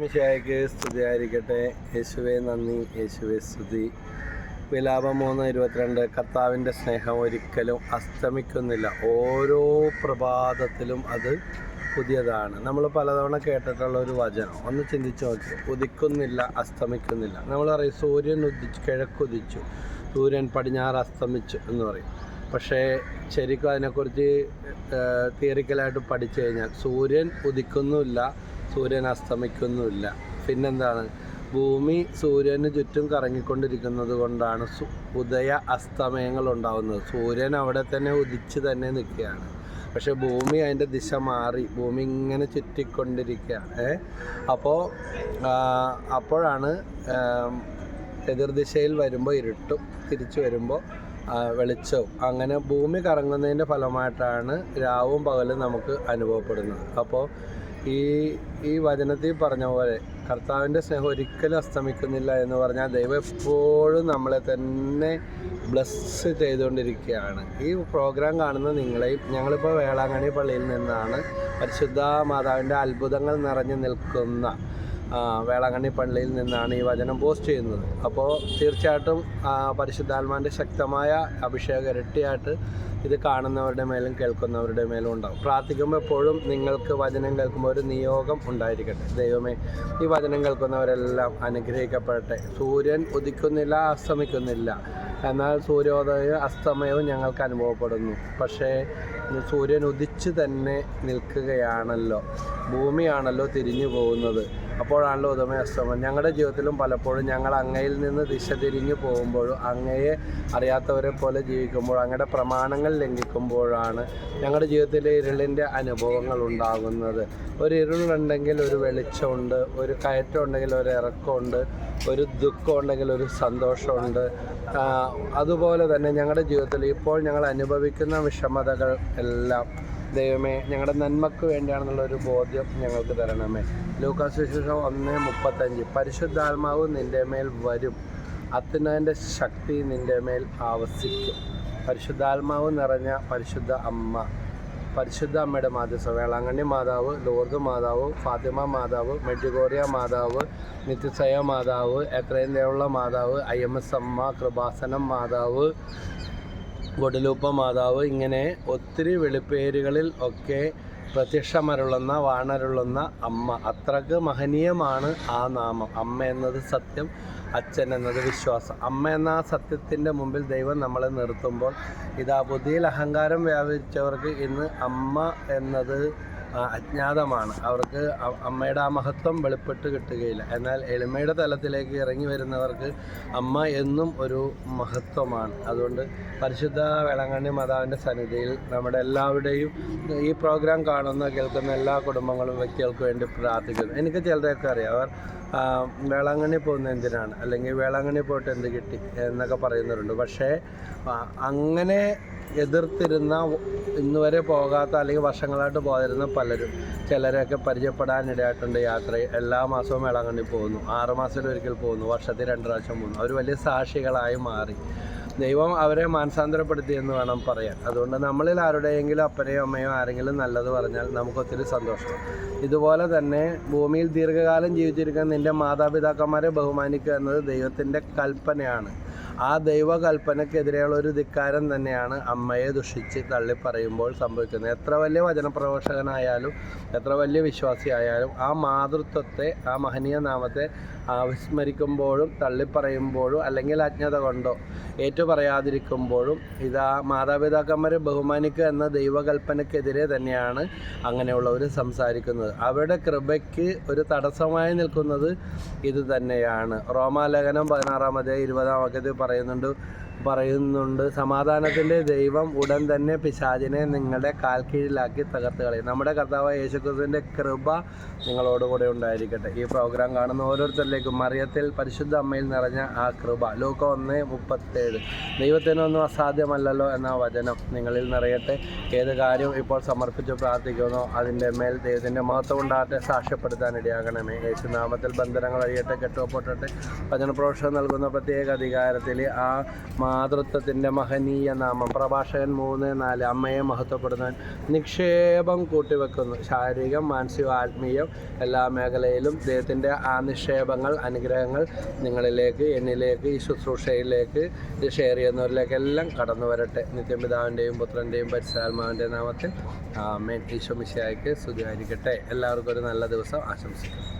മിശിഹായ്ക്ക് സ്തുതിയായിരിക്കട്ടെ. യേശുവെ നന്ദി. യേശുവെ സ്തുതി. വിലാപം മൂന്ന് ഇരുപത്തിരണ്ട്. കർത്താവിന്റെ സ്നേഹം ഒരിക്കലും അസ്തമിക്കുന്നില്ല. ഓരോ പ്രഭാതത്തിലും അത് പുതിയതാണ്. നമ്മൾ പലതവണ കേട്ടിട്ടുള്ള ഒരു വചനം. ഒന്ന് ചിന്തിച്ച് നോക്കി. ഉദിക്കുന്നില്ല അസ്തമിക്കുന്നില്ല. നമ്മൾ പറയും സൂര്യൻ ഉദിച്ചു. കിഴക്കുദിച്ചു സൂര്യൻ പടിഞ്ഞാറ് അസ്തമിച്ചു എന്ന് പറയും. പക്ഷേ ശരിക്കും അതിനെക്കുറിച്ച് തിയറിക്കലായിട്ട് പഠിച്ചു കഴിഞ്ഞാൽ സൂര്യൻ ഉദിക്കുന്നുമില്ല സൂര്യൻ അസ്തമിക്കുന്നുമില്ല. പിന്നെന്താണ്? ഭൂമി സൂര്യന് ചുറ്റും കറങ്ങിക്കൊണ്ടിരിക്കുന്നത് കൊണ്ടാണ് ഉദയ അസ്തമയങ്ങൾ ഉണ്ടാവുന്നത്. സൂര്യൻ അവിടെ തന്നെ ഉദിച്ച് തന്നെ നിൽക്കുകയാണ്. പക്ഷെ ഭൂമി അതിന്റെ ദിശ മാറി ഭൂമി ഇങ്ങനെ ചുറ്റിക്കൊണ്ടിരിക്കുകയാണ്. അപ്പോൾ അപ്പോഴാണ് എതിർദിശയിൽ വരുമ്പോൾ ഇരുട്ടും തിരിച്ചു വരുമ്പോൾ വെളിച്ചവും. അങ്ങനെ ഭൂമി കറങ്ങുന്നതിന്റെ ഫലമായിട്ടാണ് രാവും പകലും നമുക്ക് അനുഭവപ്പെടുന്നത്. അപ്പോൾ ഈ ഈ വചനത്തിൽ പറഞ്ഞ പോലെ കർത്താവിന്റെ സ്നേഹം ഒരിക്കലും അസ്തമിക്കുന്നില്ല എന്ന് പറഞ്ഞാൽ ദൈവം എപ്പോഴും നമ്മളെ തന്നെ ബ്ലസ് ചെയ്തുകൊണ്ടിരിക്കുകയാണ്. ഈ പ്രോഗ്രാം കാണുന്ന നിങ്ങളെയും ഞങ്ങളിപ്പോൾ വേളാങ്കണ്ണി പള്ളിയിൽ നിന്നാണ് പരിശുദ്ധ മാതാവിന്റെ അത്ഭുതങ്ങൾ നിറഞ്ഞു നിൽക്കുന്ന വേളാങ്കണ്ണി പള്ളിയിൽ നിന്നാണ് ഈ വചനം പോസ്റ്റ് ചെയ്യുന്നത്. അപ്പോൾ തീർച്ചയായിട്ടും പരിശുദ്ധാത്മാന്റെ ശക്തമായ അഭിഷേകം ഇരട്ടിയായിട്ട് ഇത് കാണുന്നവരുടെ മേലും കേൾക്കുന്നവരുടെ മേലും ഉണ്ടാവും. പ്രാർത്ഥിക്കുമ്പോൾ എപ്പോഴും നിങ്ങൾക്ക് വചനം കേൾക്കുമ്പോൾ ഒരു നിയോഗം ഉണ്ടായിരിക്കട്ടെ. ദൈവമേ ഈ വചനം കേൾക്കുന്നവരെല്ലാം അനുഗ്രഹിക്കപ്പെടട്ടെ. സൂര്യൻ ഉദിക്കുന്നില്ല അസ്തമിക്കുന്നില്ല. എന്നാൽ സൂര്യോദയവും അസ്തമയവും ഞങ്ങൾക്ക് അനുഭവപ്പെടുന്നു. പക്ഷേ സൂര്യൻ ഉദിച്ച് തന്നെ നിൽക്കുകയാണല്ലോ. ഭൂമിയാണല്ലോ തിരിഞ്ഞു പോകുന്നത്. അപ്പോഴാണല്ലോ ഉദമ അസ്തമയം ഞങ്ങളുടെ ജീവിതത്തിലും പലപ്പോഴും ഞങ്ങൾ അങ്ങയിൽ നിന്ന് ദിശ തിരിഞ്ഞു പോകുമ്പോഴും അങ്ങയെ അറിയാത്തവരെ പോലെ ജീവിക്കുമ്പോൾ അങ്ങയുടെ പ്രമാണങ്ങൾ ലംഘിക്കുമ്പോഴാണ് ഞങ്ങളുടെ ജീവിതത്തിലെ ഇരുളിന്റെ അനുഭവങ്ങൾ ഉണ്ടാകുന്നത്. ഒരു ഇരുളുണ്ടെങ്കിൽ ഒരു വെളിച്ചമുണ്ട് ഒരു കയറ്റം ഉണ്ടെങ്കിൽ ഒരു ഇറക്കമുണ്ട് ഒരു ദുഃഖം ഉണ്ടെങ്കിൽ ഒരു സന്തോഷമുണ്ട്. അതുപോലെ തന്നെ ഞങ്ങളുടെ ജീവിതത്തിൽ ഇപ്പോൾ ഞങ്ങൾ അനുഭവിക്കുന്ന വിഷമതകൾ എല്ലാം ദൈവമേ ഞങ്ങളുടെ നന്മക്ക് വേണ്ടിയാണെന്നുള്ള ഒരു ബോധ്യം ഞങ്ങൾക്ക് തരണമേ. ലൂക്കാസ് വിശേഷം ഒന്ന് മുപ്പത്തഞ്ച്. പരിശുദ്ധാത്മാവ് നിന്റെ മേൽ വരും. അത്തിനതിന്റെ ശക്തി നിന്റെ മേൽ ആവസിക്കും. പരിശുദ്ധാത്മാവ് നിറഞ്ഞ പരിശുദ്ധ അമ്മ പരിശുദ്ധ അമ്മയുടെ മാധ്യസ്ഥ. വേളാങ്കണ്ണി മാതാവ് ലോർദ് മാതാവ് ഫാത്തിമ മാതാവ് മെഡിഗോറിയ മാതാവ് നിത്യസയ മാതാവ് എത്രയും ദേവുള്ള മാതാവ് ഐ എം എസ് അമ്മ കൃപാസനം മാതാവ് ഗുഡലൂപ്പ മാതാവ് ഇങ്ങനെ ഒത്തിരി വെളിപ്പേരുകളിൽ ഒക്കെ പ്രത്യക്ഷമരുളുന്ന വാണരുളുന്ന അമ്മ. അത്രയ്ക്ക് മഹനീയമാണ് ആ നാമം. അമ്മ എന്നത് സത്യം അച്ഛൻ എന്നത് വിശ്വാസം. അമ്മ എന്ന ആ സത്യത്തിന്റെ മുമ്പിൽ ദൈവം നമ്മളെ നിർത്തുമ്പോൾ ഇതാ ബുദ്ധിയിൽ അഹങ്കാരം വ്യാപിച്ചവർക്ക് ഇന്ന് അമ്മ എന്നത് അജ്ഞാതമാണ്. അവർക്ക് അമ്മയുടെ ആ മഹത്വം വെളിപ്പെട്ട് കിട്ടുകയില്ല. എന്നാൽ എളിമയുടെ തലത്തിലേക്ക് ഇറങ്ങി വരുന്നവർക്ക് അമ്മ എന്നും ഒരു മഹത്വമാണ്. അതുകൊണ്ട് പരിശുദ്ധ വേളാങ്കണ്ണി മാതാവിന്റെ സന്നിധിയിൽ നമ്മുടെ എല്ലാവരുടെയും ഈ പ്രോഗ്രാം കാണുന്ന കേൾക്കുന്ന എല്ലാ കുടുംബങ്ങളും വ്യക്തികൾക്ക് വേണ്ടി പ്രാർത്ഥിക്കുന്നു. എനിക്ക് ചിലതൊക്കെ അറിയാം. അവർ വേളാങ്കണ്ണി പോകുന്ന എന്തിനാണ്? അല്ലെങ്കിൽ വേളാങ്കണ്ണി പോയിട്ട് എന്ത് കിട്ടി എന്നൊക്കെ പറയുന്നവരുണ്ട്. പക്ഷേ അങ്ങനെ എതിർത്തിരുന്ന ഇന്നുവരെ പോകാത്ത അല്ലെങ്കിൽ വർഷങ്ങളായിട്ട് പോയിരുന്ന പലരും ചിലരെയൊക്കെ പരിചയപ്പെടാനിടയായിട്ടുണ്ട് യാത്ര. എല്ലാ മാസവും വേളാങ്കണ്ണി പോകുന്നു. ആറ് മാസത്തിൽ ഒരിക്കൽ പോകുന്നു. വർഷത്തിൽ രണ്ട് പ്രാവശ്യം പോകുന്നു. അവർ വലിയ സാക്ഷികളായി മാറി. ദൈവം അവരെ മാനസാന്തരപ്പെടുത്തി എന്ന് വേണം പറയാൻ. അതുകൊണ്ട് നമ്മളിൽ ആരുടെയെങ്കിലും അപ്പനെയോ അമ്മയോ ആരെങ്കിലും നല്ലത് പറഞ്ഞാൽ നമുക്ക് ഒത്തിരി സന്തോഷം. ഇതുപോലെ തന്നെ ഭൂമിയിൽ ദീർഘകാലം ജീവിച്ചിരിക്കുന്ന നിന്റെ മാതാപിതാക്കന്മാരെ ബഹുമാനിക്കുക എന്നത് ദൈവത്തിന്റെ കൽപ്പനയാണ്. ആ ദൈവകൽപ്പനക്കെതിരെയുള്ള ഒരു ധിക്കാരം തന്നെയാണ് അമ്മയെ ദുഷിച്ച് തള്ളിപ്പറയുമ്പോൾ സംഭവിക്കുന്നത്. എത്ര വലിയ വചനപ്രഘോഷകനായാലും എത്ര വലിയ വിശ്വാസിയായാലും ആ മാതൃത്വത്തെ ആ മഹനീയ നാമത്തെ വിസ്മരിക്കുമ്പോഴും തള്ളിപ്പറയുമ്പോഴും അല്ലെങ്കിൽ അജ്ഞത കൊണ്ടോ ഏറ്റുപറയാതിരിക്കുമ്പോഴും ഇതാ മാതാപിതാക്കന്മാരെ ബഹുമാനിക്കുക എന്ന ദൈവകൽപ്പനക്കെതിരെ തന്നെയാണ് അങ്ങനെയുള്ളവർ സംസാരിക്കുന്നത്. അവരുടെ കൃപയ്ക്ക് ഒരു തടസ്സമായി നിൽക്കുന്നത് ഇത് തന്നെയാണ് റോമാലേഖനം പതിനാറാമതേ ഇരുപതാം വാക്യത്തിൽ പറയുന്നുണ്ട് പറയുന്നുണ്ട്. സമാധാനത്തിന്റെ ദൈവം ഉടൻ തന്നെ പിശാചിനെ നിങ്ങളുടെ കാൽ കീഴിലാക്കി തകർത്ത് കളയും. നമ്മുടെ കർത്താവ് യേശുക്രിസ്തുവിന്റെ കൃപ നിങ്ങളോടുകൂടെ ഉണ്ടായിരിക്കട്ടെ. ഈ പ്രോഗ്രാം കാണുന്ന ഓരോരുത്തരിലേക്കും മറിയത്തിൽ പരിശുദ്ധ അമ്മയിൽ നിറഞ്ഞ ആ കൃപ. ലൂക്ക ഒന്ന് മുപ്പത്തേഴ്. ദൈവത്തിനൊന്നും അസാധ്യമല്ലല്ലോ എന്ന വചനം നിങ്ങളിൽ നിറയട്ടെ. ഏത് കാര്യം ഇപ്പോൾ സമർപ്പിച്ച് പ്രാർത്ഥിക്കുന്നു. അതിന്റെ മേൽ ദൈവത്തിന്റെ മഹത്വം ഉണ്ടാകട്ടെ. സാക്ഷ്യപ്പെടുത്താൻ ഇടയാകണമേ. യേശുനാമത്തിൽ ബന്ധനങ്ങൾ അഴിയട്ടെ. കെട്ടുപൊട്ടട്ടെ വചനപ്രോഷണം നൽകുന്ന പ്രത്യേക അധികാരത്തിൽ ആ മാ മാതൃത്വത്തിന്റെ മഹനീയ നാമം. പ്രഭാഷകൻ മൂന്ന് നാല് അമ്മയെ മഹത്വപ്പെടുന്നവൻ നിക്ഷേപം കൂട്ടിവെക്കുന്നു. ശാരീരികം മാനസികം ആത്മീയം എല്ലാ മേഖലയിലും ദൈവത്തിന്റെ ആ നിക്ഷേപങ്ങൾ അനുഗ്രഹങ്ങൾ നിങ്ങളിലേക്ക് എന്നിലേക്ക് ഈ ശുശ്രൂഷയിലേക്ക് ഇത് ഷെയർ ചെയ്യുന്നവരിലേക്കെല്ലാം കടന്നു വരട്ടെ. നിത്യപിതാവിന്റെയും പുത്രന്റെയും പരിശുദ്ധാത്മാവിന്റെ നാമത്തിൽ. ആമേൻ. ഈശോ മിശിയായിക്ക് സ്തുതിയായിരിക്കട്ടെ. എല്ലാവർക്കും ഒരു നല്ല ദിവസം ആശംസിക്കുന്നു.